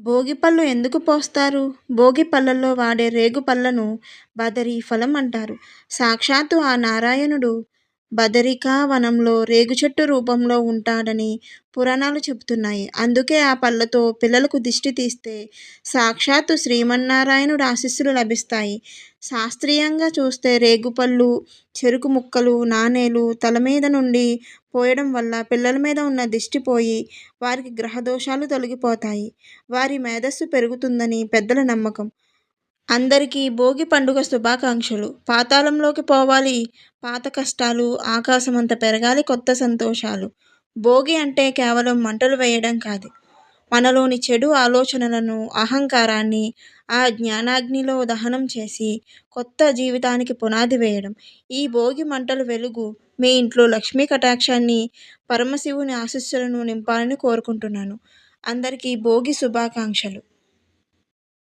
భోగి పళ్ళు ఎందుకు పోస్తారు? భోగి పళ్ళల్లో వాడే రేగు పళ్ళను బదరీ ఫలం అంటారు. సాక్షాత్తు ఆ నారాయణుడు బదరికా వనంలో రేగు చెట్టు రూపంలో ఉంటాడని పురాణాలు చెబుతున్నాయి. అందుకే ఆ పళ్ళతో పిల్లలకు దిష్టి తీస్తే సాక్షాత్తు శ్రీమన్నారాయణుడు ఆశీస్సులు లభిస్తాయి. శాస్త్రీయంగా చూస్తే రేగుపళ్ళు చెరుకు ముక్కలు నాణేలు తల మీద నుండి పోయడం వల్ల పిల్లల మీద ఉన్న దిష్టి పోయి వారికి గ్రహదోషాలు తొలగిపోతాయి. వారి మేధస్సు పెరుగుతుందని పెద్దల నమ్మకం. అందరికీ భోగి పండుగ శుభాకాంక్షలు. పాతాళంలోకి పోవాలి. పాత కష్టాలు ఆకాశమంత పెరగాలి కొత్త సంతోషాలు. భోగి అంటే కేవలం మంటలు వేయడం కాదు. మనలోని చెడు ఆలోచనలను అహంకారాన్ని ఆ జ్ఞానాగ్నిలో దహనం చేసి కొత్త జీవితానికి పునాది వేయడం. ఈ భోగి మంటలు వెలుగు మీ ఇంట్లో లక్ష్మీ కటాక్షాన్ని పరమశివుని ఆశస్సులను నింపాలని కోరుకుంటున్నాను. అందరికీ భోగి శుభాకాంక్షలు.